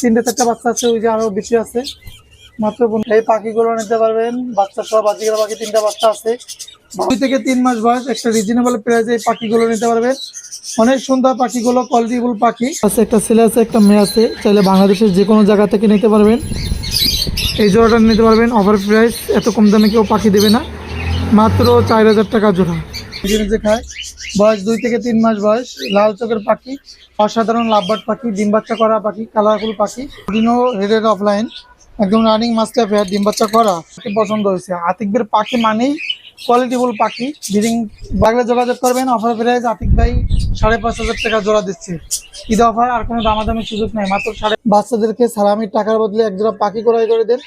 তিনটে চারটা বাচ্চা আছে, ওই যে আরও বেশি আছে। মাত্র এই পাখিগুলো নিতে পারবেন, বাচ্চা সহ বাজিকার পাখি তিনটা বাচ্চা আছে। দুই থেকে তিন মাস বয়স, একটা রিজনেবল প্রাইসে এই পাখিগুলো নিতে পারবেন। অনেক সুন্দর পাখিগুলো কোয়ালিটিফুল পাখি। আছে, একটা ছেলে আছে, একটা মেয়ে আছে, চাইলে বাংলাদেশের যে কোনো জায়গা থেকে নিতে পারবেন। এই জোড়াটা নিতে পারবেন অফার প্রাইস এত কম দামে কেউ পাখি দেবে না। মাত্র চার হাজার টাকা জোড়া। খায়, বয়স দুই থেকে তিন মাস বয়স, লাল চোখের পাখি। অসাধারণ লাভবার্ড পাখি, ডিম বাচ্চা করা পাখি, কালারফুল পাখি। ডিনো হেডেড অফলাইন একদম রানিং মাস্টার ফেয়ার ডিম বাচ্চা করা। পছন্দ হয়েছে। আতিকদের পাখি মানেই কোয়ালিটিফুল পাখি। ব্রিডিং বাগলে যোগাযোগ করবেন অফার প্রাইস আতিক ভাই সাড়ে পাঁচ হাজার টাকা জোড়া দিচ্ছে। ঈদ অফার আর কোনো দামাদামির সুযোগ নেই। মাত্র সাড়ে বাচ্চাদেরকে সালামির টাকার বদলে এক জোড়া পাখি ক্রয় করে দেন।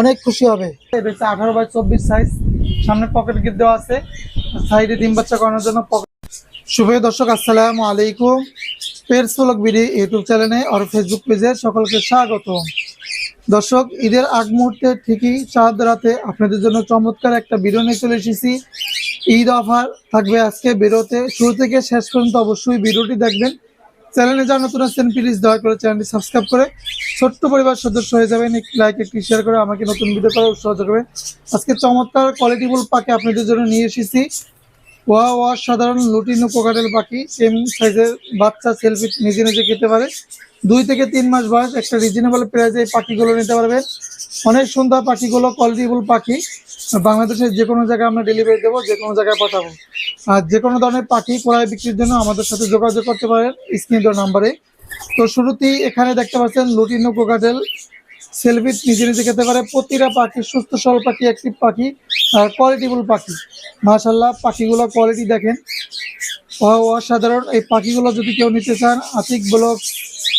অনেক খুশি হবে। এটা আঠারো বাই চব্বিশ সাইজ সামনে পকেট গিট দেওয়া আছে। সাইডে ডিম বাচ্চা করানোর জন্য পকেট শুভ দর্শক, আসসালামু আলাইকুম। পেরসলক বিডি ইউটিউব চ্যানেলে আর ফেসবুক পেজে সকলকে স্বাগত দর্শক, ঈদের আগ মুহূর্তে ঠিকই চাঁদ রাতে আপনাদের জন্য চমৎকার একটা ভিডিও নিয়ে চলে এসেছি। ঈদ অফার থাকবে আজকে বেরোতে। শুরু থেকে শেষ পর্যন্ত অবশ্যই ভিডিওটি দেখবেন। চ্যানেলে যা নতুন আসছেন প্লিজ দয়া করে চ্যানেলটি সাবস্ক্রাইব করে ছোট্ট পরিবার সদস্য হয়ে যাবেন। একটি লাইক একটি শেয়ার করে আমাকে নতুন ভিডিও করার উৎসাহ করবেন আজকে চমৎকার কোয়ালিটিফুল পাখি আপনাদের জন্য নিয়ে এসেছি। ওয়া ওয়া সাধারণ লুটিনো কোকাটেল পাখি। সেম সাইজের বাচ্চা সেলফি নিজে নিজে খেতে পারে। দুই থেকে তিন মাস বয়স একটা রিজনেবল প্রাইসে এই পাখিগুলো নিতে পারবেন অনেক সুন্দর পাখিগুলো কোয়ালিটিফুল পাখি। বাংলাদেশের যে কোনো জায়গায় আমরা ডেলিভারি দেবো যে কোনো জায়গায় পাঠাবো। আর যে কোনো ধরনের পাখি ক্রয় বিক্রির জন্য আমাদের সাথে যোগাযোগ করতে পারেন স্ক্রিন নাম্বারে তো শুরুতেই এখানে দেখতে পাচ্ছেন লুটিনো কোকাটেল সেলফি নিজে নিজে খেতে পারে। প্রতিটা পাখি সুস্থ সবল পাখি অ্যাক্টিভ পাখি, আর কোয়ালিটিফুল পাখি। মাশাল্লাহ পাখিগুলো কোয়ালিটি দেখেন। অসাধারণ। এই পাখিগুলো যদি কেউ নিতে চান, আতিক ব্লগ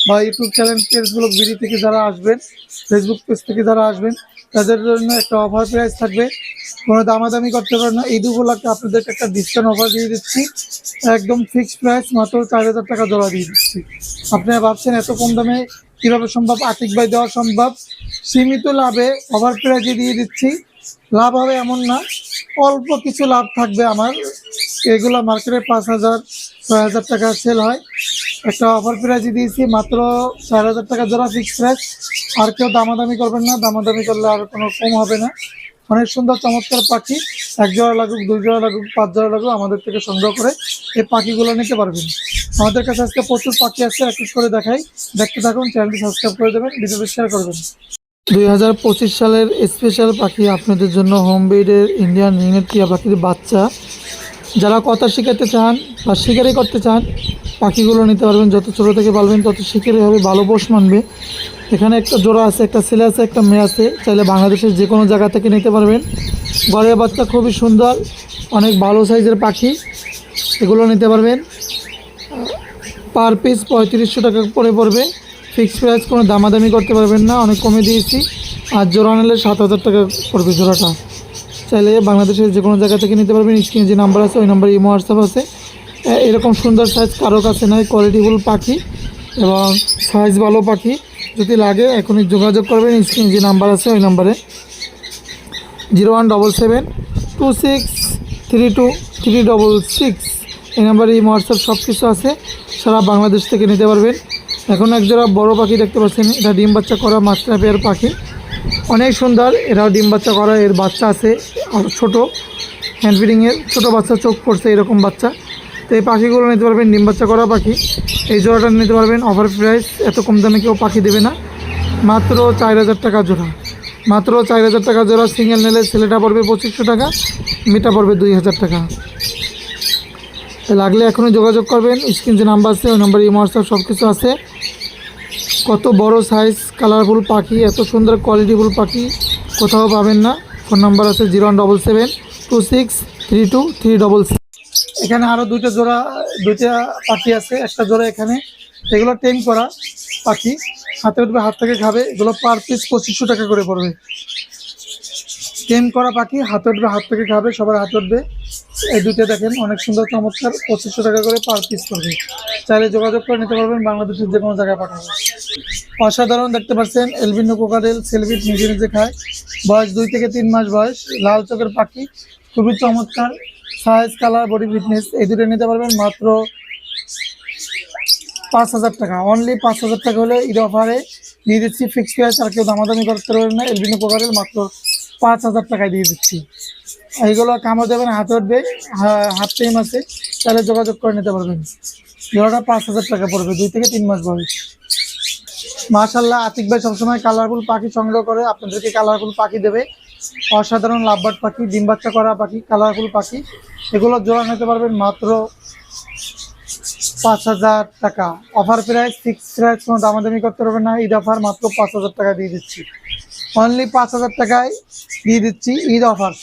বা YouTube channel page blog BD থেকে যারা আসবেন ফেসবুক পেজ থেকে যারা আসবেন, তাদের জন্য একটা অফার প্রাইস থাকবে। কোনো দামাদামি করতে পারেন না। এই দুগুলোকে আপনাদেরকে একটা ডিসকাউন্ট অফার দিয়ে দিচ্ছি। একদম ফিক্সড প্রাইস মাত্র চার হাজার টাকা জোড়া দিয়ে দিচ্ছি। আপনারা ভাবছেন এত কম দামে কীভাবে সম্ভব? আতিক ভাই দেওয়া সম্ভব। সীমিত লাভে ওভার প্রাইজে দিয়ে দিচ্ছি। লাভ হবে এমন না। অল্প কিছু লাভ থাকবে আমার। এগুলো মার্কেটে পাঁচ হাজার, ছয় হাজার টাকা সেল হয়। একটা অফার প্রাইজে দিয়েছি, মাত্র চার হাজার টাকা যারা ফিক্স প্রাইস আর কেউ দামাদামি করবেন না। দামাদামি করলে আর কোনো কম হবে না। অনেক সুন্দর চমৎকার পাখি। এক জোড়া লাগুক, দুই জোড়া লাগুক, পাঁচ জোড়া লাগুক, আমাদের থেকে সংগ্রহ করে এই পাখিগুলো নিতে পারবেন। আমাদের কাছে আজকে প্রচুর পাখি আছে, এক করে দেখাই। দেখতে থাকুন, চ্যানেলটি সাবস্ক্রাইব করে দেবেন, ভিডিওটি শেয়ার করবেন। দুই হাজার পঁচিশ সালের স্পেশাল পাখি আপনাদের জন্য হোম ব্রিডের ইন্ডিয়ান রিংয়ের টিয়া পাখির বাচ্চা। যারা কথা শেখাতে চান বা শিকারি করতে চান পাখিগুলো নিতে পারবেন, যত ছোটো থেকে পালবেন তত শিকারি হবে, ভালো পোষ মানবে। এখানে একটা জোড়া আছে, একটা ছেলে আছে, একটা মেয়ে আছে, চাইলে বাংলাদেশের যে কোনো জায়গা থেকে নিতে পারবেন। ঘরের বাচ্চা খুবই সুন্দর, অনেক ভালো সাইজের পাখি, এগুলো নিতে পারবেন। পার পিস পঁয়ত্রিশশো টাকা করে পড়বে, ফিক্সড প্রাইস, কোনো দামাদামি করতে পারবেন না, অনেক কমে দিয়েছি। আর জোড়া নিলে সাত হাজার টাকা পড়বে জোড়াটা। চাইলে বাংলাদেশের যে কোনো জায়গা থেকে নিতে পারবেন, স্ক্রিনে যে নাম্বার আছে, ওই নাম্বারে ইমো, হোয়াটসঅ্যাপ আছে। এরকম সুন্দর সাইজ কারও কাছে নয় কোয়ালিটিফুল পাখি এবং সাইজ ভালো পাখি। যদি লাগে, এখনই যোগাযোগ করবেন, স্ক্রিন যে নাম্বার আছে, ওই নাম্বারে zero one double seven two six three two three double six এই নাম্বারে এই হোয়াটসঅ্যাপ সব কিছু আছে, সারা বাংলাদেশ থেকে নিতে পারবেন। এখন একজোড়া বড় পাখি দেখতে পাচ্ছেন, এটা ডিম বাচ্চা করা মাস্টার পেয়ার পাখি। অনেক সুন্দর, এরাও ডিম বাচ্চা করা, এর বাচ্চা আছে, আর ছোটো। হ্যান্ড ফিডিংয়ের ছোটো বাচ্চা চোখ পড়ছে, এরকম বাচ্চা। এই পাখিগুলো নিতে পারবেন ডিম বাচ্চা করা পাখি। এই জোড়াটা নিতে পারবেন অফার প্রাইস এত কম দামে কেউ পাখি দেবে না। মাত্র চার হাজার টাকা জোড়া। মাত্র চার হাজার টাকা জোড়া সিঙ্গেল নিলে ছেলেটা পড়বে পঁচিশশো টাকা, মেয়েটা পড়বে দুই হাজার টাকা। লাগলে এখনই যোগাযোগ করবেন, স্ক্রিন যে নাম্বার আছে, ওই নাম্বারে ইমো হোয়াটসঅ্যাপ সব কিছু আছে। কত বড় সাইজ কালারফুল পাখি, এত সুন্দর কোয়ালিটিফুল পাখি, কোথাও পাবেন না। ফোন নাম্বার আছে zero one double seven two six three two three double এখানে আরও দুইটা জোড়া, দুইটা পাখি আছে, একটা জোড়া এখানে। এগুলো টেম করা পাখি। হাতে উঠবে, হাত থেকে খাবে। এগুলো পার পিস পঁচিশশো টাকা করে পড়বে। টেম করা পাখি, হাতে উঠবে, হাত থেকে খাবে, সবার হাতে উঠবে। এই দুইটা দেখেন, অনেক সুন্দর, চমৎকার, পঁচিশশো টাকা করে পার পিস পড়বে। চাইলে যোগাযোগ করে নিতে পারবেন, বাংলাদেশের যে কোনো জায়গায় পাঠাবো। অসাধারণ দেখতে পাচ্ছেন, এলবিনো কোকারেল সেলভিট নিজে নিজে খায়। বয়স দুই থেকে তিন মাস বয়স, লাল চোখের পাখি, খুবই চমৎকার। সাইজ কালার বডি ফিটনেস এই দুটো নিতে পারবেন মাত্র পাঁচ হাজার টাকা। অনলি পাঁচ হাজার টাকা হলে ঈদ অফারে দিয়ে দিচ্ছি ফিক্সড প্রাইস আর কেউ দামাদামি করতে পারবেন না এলবিনো প্রকারের মাত্র পাঁচ হাজার টাকায় দিয়ে দিচ্ছি। এইগুলো কামড় দেবেন, হাতে উঠবে হাত টাইম আছে, তাহলে যোগাযোগ করে নিতে পারবেন। জোড়াটা পাঁচ হাজার টাকা পড়বে, দুই থেকে তিন মাস বয়স। মাশাল্লাহ আতিক ভাই সবসময় কালারফুল পাখি সংগ্রহ করে, আপনাদেরকে কালারফুল পাখি দেবে। অসাধারণ লাভবার্ড পাখি, ডিম বাচ্চা করা পাখি, কালারফুল পাখি। এগুলো জোড়া নিতে পারবেন মাত্র পাঁচ হাজার টাকা। অফার প্রাইস ফিক্স প্রাইস কোনো দামাদামি করতে পারবেন না। ঈদ অফার মাত্র পাঁচ হাজার টাকা দিয়ে দিচ্ছি। অনলি পাঁচ হাজার টাকায় দিয়ে দিচ্ছি ঈদ অফার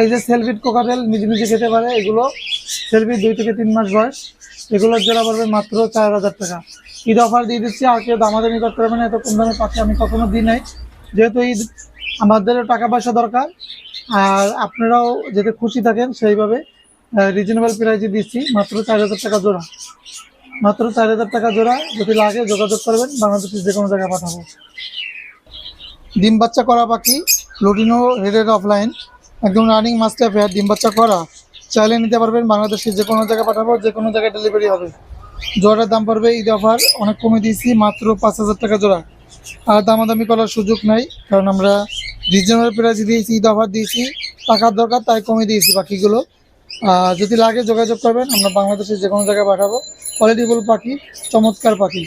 এই যে সেলফিট কোকাটেল নিজে নিজে খেতে পারে, এগুলো সেলফি দুই থেকে তিন মাস বয়স। এগুলোর জোড়া পড়বে মাত্র চার হাজার টাকা। ঈদ অফার দিয়ে দিচ্ছি, আর কেউ দামাদামি করতে পারবে না, এত কম দামে পাখি আমি কখনো দিই নাই। যেহেতু ঈদ, আমাদেরও টাকা পয়সা দরকার। আর আপনারাও যাতে খুশি থাকেন, সেইভাবে রিজনেবল প্রাইসে দিচ্ছি, মাত্র চার হাজার টাকা জোড়া। মাত্র চার হাজার টাকা জোড়া, যদি লাগে যোগাযোগ করবেন, বাংলাদেশের যে কোনো জায়গায় পাঠাবো। ডিম বাচ্চা করা পাখি লুটিনো হেডেড অফলাইন একদম রানিং মাস্টার ফেয়ার ডিম বাচ্চা করা। চাইলে নিতে পারবেন, বাংলাদেশের যে কোনো জায়গায় পাঠাবো, যে কোনো জায়গায় ডেলিভারি হবে। জোড়াটার দাম পড়বে, ঈদ অফার অনেক কমে দিয়েছি, মাত্র পাঁচ হাজার টাকা জোড়া। আর দামাদামি করার সুযোগ নাই, কারণ আমরা রিজনেবল প্রাইস দিয়েছি ঈদ অফার দিয়েছি, টাকার দরকার তাই কমে দিয়েছি পাখিগুলো যদি লাগে যোগাযোগ করবেন, আমরা বাংলাদেশের যে কোনো জায়গায় পাঠাবো। কোয়ালিটিফুল পাখি, চমৎকার পাখি।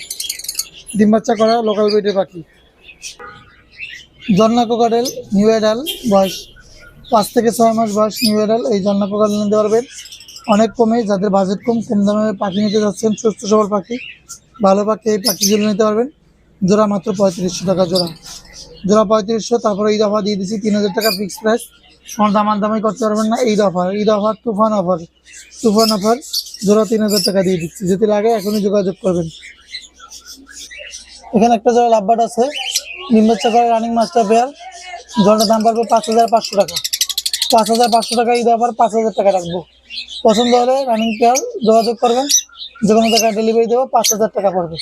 ডিম বাচ্চা করা লোকাল ব্রিডের পাখি। জন্না কোকাডেল নিউ এডাল বয়স পাঁচ থেকে ছয় মাস বয়স নিউ এডাল এই জন্না কোকাডেল নিতে পারবেন। অনেক কমে, যাদের বাজেট কম কম দামে পাখি নিতে যাচ্ছেন, সুস্থ সবল পাখি, ভালো পাখি, এই পাখিগুলো নিতে পারবেন। জোড়া মাত্র পঁয়ত্রিশশো টাকা জোড়া। জোড়া পঁয়ত্রিশশো, তারপরে ঈদ অফার দিয়ে দিচ্ছি তিন হাজার টাকা ফিক্স প্রাইস কোনো দামার দামাই করতে পারবেন না। ঈদ অফার ঈদ অফার তুফান অফার তুফান অফার জোড়া তিন হাজার টাকা দিয়ে দিচ্ছি। যদি লাগে এখনই যোগাযোগ করবেন। এখানে একটা জোড়া লাভবাট আছে। নিম বাচ্চা করে রানিং মাস্টার পেয়ার জলটার দাম পড়বে পাঁচ হাজার পাঁচশো টাকা। পাঁচ হাজার পাঁচশো টাকা ঈদ অফার পাঁচ হাজার টাকা রাখব। পছন্দ হলে রানিং পেয়ার যোগাযোগ করবেন। যে কোনো জায়গায় ডেলিভারি দেবো, পাঁচ হাজার টাকা পড়বে।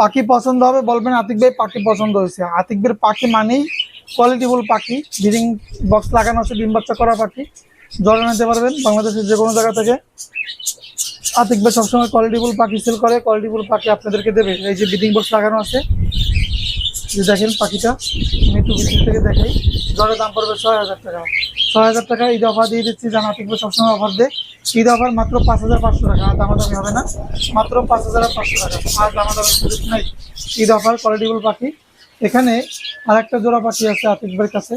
পাখি পছন্দ হবে, বলবেন আতিক ভাই পাখি পছন্দ হয়েছে। আতিক ভাইয়ের পাখি মানেই কোয়ালিটিফুল পাখি ব্রিডিং বক্স লাগানো আছে, ডিম বাচ্চা করা পাখি। জল নিতে পারবেন বাংলাদেশের যে কোনো জায়গা থেকে। আতিক ভাই সবসময় কোয়ালিটিফুল পাখি সেল করে কোয়ালিটিফুল পাখি আপনাদেরকে দেবে। এই যে ব্রিডিং বক্স লাগানো আছে দেখেন পাখিটা, আমি একটু থেকে দেখাই। জলের দাম পড়বে ছয় হাজার টাকা। ছয় হাজার টাকা ঈদ অফার দিয়ে দিচ্ছি জানা ভাই সবসময় অফার দেয়। ঈদ অফার মাত্র পাঁচ হাজার পাঁচশো টাকা, আর দামাদামি হবে না। মাত্র পাঁচ হাজার পাঁচশো টাকা। আর দামাদামি সুযোগ নেই। ঈদ অফার কোয়ালিটিফুল পাখি। এখানে আরেকটা জোড়া পাখি আছে আতিকবের কাছে।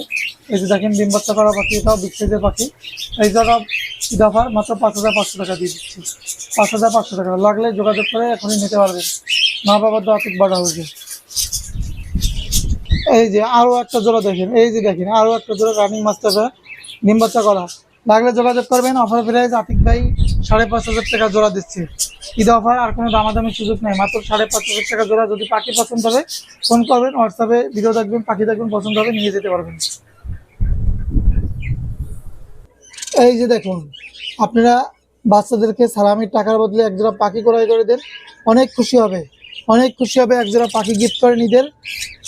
এই যে দেখেন, ডিম বাচ্চা করা পাখি, এটাও বিক্রিজের পাখি। এই জোড়া ঈদ অফার মাত্র পাঁচ হাজার পাঁচশো টাকা দিয়ে দিচ্ছি। পাঁচ হাজার পাঁচশো টাকা। লাগলে যোগাযোগ করে এখনই নিতে পারবেন। মা বাবার তো আতিক বাড়া হয়েছে। এই যে আরও একটা জোড়া দেখেন, এই যে দেখেন, আরও একটা জোড়া রানিং মাস্টার ডিম বাচ্চা করা। লাগলে যোগাযোগ করবেন অফার প্রাইস আতিক ভাই সাড়ে পাঁচ হাজার টাকা জোড়া দিচ্ছে। ঈদ অফার আর কোনো দামাদামি সুযোগ নেই, মাত্র সাড়ে পাঁচ হাজার টাকা জোড়া যদি পাখি পছন্দ হবে ফোন করবেন হোয়াটসঅ্যাপে ভিডিও দেখবেন, পাখি দেখবেন, পছন্দ হবে, নিয়ে যেতে পারবেন। এই যে দেখুন, আপনারা বাচ্চাদেরকে সালামির টাকার বদলে এক জোড়া পাখি ক্রয় করে দেন, অনেক খুশি হবে। অনেক খুশি হবে এক জোড়া পাখি গিফট করেন ঈদের।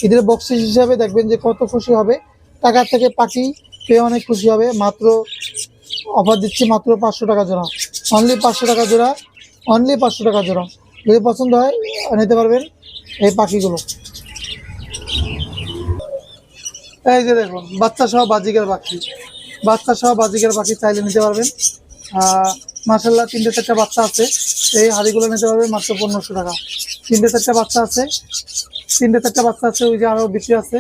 ঈদের বক্সিস হিসাবে দেখবেন যে কত খুশি হবে। টাকার থেকে পাখি পেয়ে অনেক খুশি হবে। মাত্র অফার দিচ্ছি মাত্র পাঁচশো টাকা জোড়া। অনলি পাঁচশো টাকা জোড়া অনলি পাঁচশো টাকা জোড়া। যদি পছন্দ হয়, নিতে পারবেন এই পাখিগুলো। এই যে দেখুন, বাচ্চা সহ বাজিকার পাখি। বাচ্চা সহ বাজিকার পাখি চাইলে নিতে পারবেন। মাসাল্লাহ তিনটে চারটা বাচ্চা আছে। এই হাড়িগুলো নিতে পারবেন মাত্র পনেরোশো টাকা। তিনটে চারটা বাচ্চা আছে। তিনটে চারটা বাচ্চা আছে, ওই যে আরও বেশি আছে,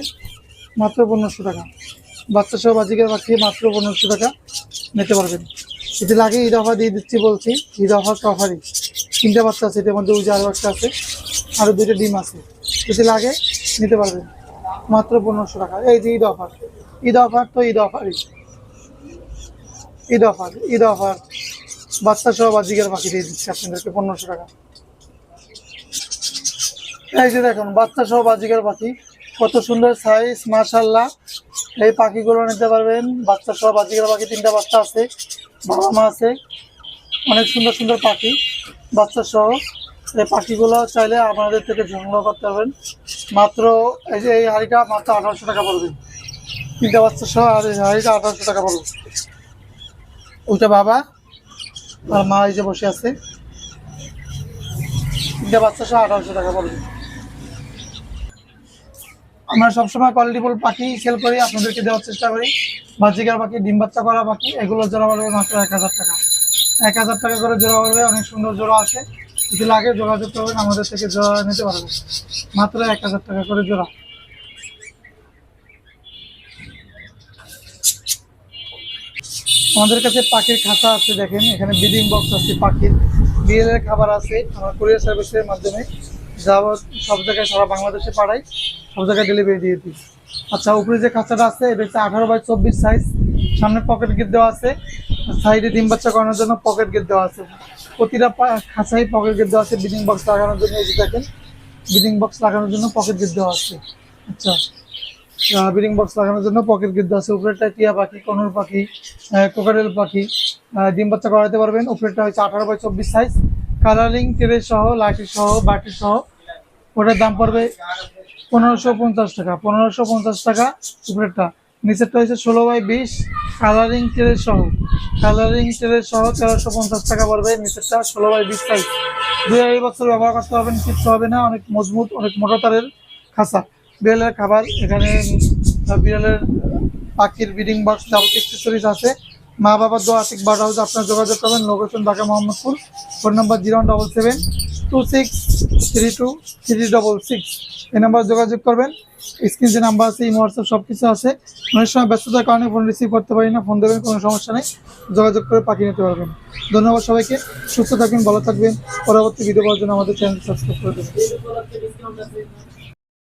মাত্র পনেরোশো টাকা। বাচ্চা সহ বাজিকার পাখি মাত্র পনেরোশো টাকা, নিতে পারবেন। যদি লাগে ঈদ অফার দিয়ে দিচ্ছি বলছি, ঈদ অফার তো তিনটে বাচ্চা আছে, এটার মধ্যে ওই যে আরও একটা আছে আরও দুইটা ডিম আছে। যদি লাগে, নিতে পারবেন, মাত্র পনেরোশো টাকা। এই যে ঈদ অফার ঈদ অফার তো Eid অফারই। Eid offer Eid offer. বাচ্চা সহ বাজিকার পাখি দিয়ে দিচ্ছি আপনাদেরকে, পনেরোশো টাকা। এই যে দেখুন, বাচ্চা সহ বাজিকার পাখি। কত সুন্দর সাইজ মাশাল্লাহ এই পাখিগুলো নিতে পারবেন। বাচ্চা সহ বাজিকার পাখি, তিনটা বাচ্চা আছে, বাবা মা আছে। অনেক সুন্দর সুন্দর পাখি, বাচ্চা সহ। এই পাখিগুলো চাইলে আপনাদের থেকে সংগ্রহ করতে পারবেন। মাত্র এই যে এই হাড়িটা মাত্র আঠারোশো টাকা পড়বে। তিনটা বাচ্চা সহ আর এই হাড়িটা আঠারোশো টাকা পড়বে। ওইটা বাবা, আর মা এই যে বসে আছে। তিনটা বাচ্চা সহ আঠারোশো টাকা পড়বে। আমরা সবসময় কোয়ালিটিফুল পাখি সেল করি, আপনাদেরকে দেওয়ার চেষ্টা করি। বাজিকার পাখি, ডিম বাচ্চা করা পাখি, এগুলো জোড়া পড়বে মাত্র এক হাজার টাকা। এক হাজার টাকা করে জোড়া পড়বে, অনেক সুন্দর জোড়া আছে। যদি লাগে যোগাযোগ করবেন, আমাদের থেকে জোড়া নিতে পারবেন। মাত্র এক হাজার টাকা করে জোড়া। আমাদের কাছে পাখির খাঁচা আছে, দেখেন। এখানে ব্রিডিং বক্স আছে পাখির। বিএলের খাবার আছে, আমরা কুরিয়ার সার্ভিসের মাধ্যমে যা সব জায়গায় সারা বাংলাদেশে পাঠাই। সব জায়গায় ডেলিভারি দিয়ে দিই। আচ্ছা উপরে যে খাঁচাটা আছে, এটা হচ্ছে আঠারো বাই চব্বিশ সাইজ সামনে পকেট গেট দেওয়া আছে। সাইডে ডিম বাচ্চা করানোর জন্য পকেট গেট দেওয়া আছে। প্রতিটা খাঁচায় পকেট গেট দেওয়া আছে। ব্রিডিং বক্স লাগানোর জন্য এই যে দেখেন ব্রিডিং বক্স লাগানোর জন্য পকেট গেট দেওয়া আছে। আচ্ছা ব্রিডিং বক্স লাগানোর জন্য পকেট দেওয়া আছে। উপরেরটা টিয়া পাখি কনুর পাখি কোকারেল পাখি ডিম বাচ্চা করাতে পারবেন। উপরেরটা হচ্ছে আঠারো বাই চব্বিশ সাইজ কালারিং ট্রে সহ লাইটি সহ, বাটি সহ, ওটার দাম পড়বে পনেরোশো পঞ্চাশ টাকা, পনেরোশো পঞ্চাশ টাকা উপরেরটা। নিচেরটা হচ্ছে ষোলো বাই বিশ কালারিং ট্রে সহ। কালারিং ট্রে সহ তেরোশো পঞ্চাশ টাকা পড়বে, নিচেরটা ষোলো বাই বিশ সাইজ দুই আড়াই বছর ব্যবহার করতে পারবেন কিচ্ছু হবে না, অনেক মজবুত, অনেক মোটা তারের খাঁচা। বিড়ালের খাবার এখানে বিড়ালের পাখির ব্রিডিং বক্স যাবতীয় অ্যাক্সেসরিজ আছে। মা বাবার দোয়া আশিক বারো হাউস আপনার যোগাযোগ করবেন location Dhaka Mohammadpur. Phone number zero double seven two six three two three double six. এই নাম্বার যোগাযোগ করবেন। স্ক্রিন যে নাম্বার আছে ইমো হোয়াটসঅ্যাপ সব কিছু আছে। অনেক সময় ব্যস্ততার কারণে ফোন রিসিভ করতে পারি না ফোন দেবেন, কোনো সমস্যা নেই। যোগাযোগ করে পাঠিয়ে নিতে পারবেন। ধন্যবাদ সবাইকে। সুস্থ থাকবেন, ভালো থাকবেন। পরবর্তী ভিডিও পাওয়ার জন্য আমাদের চ্যানেল সাবস্ক্রাইব করে দেবেন।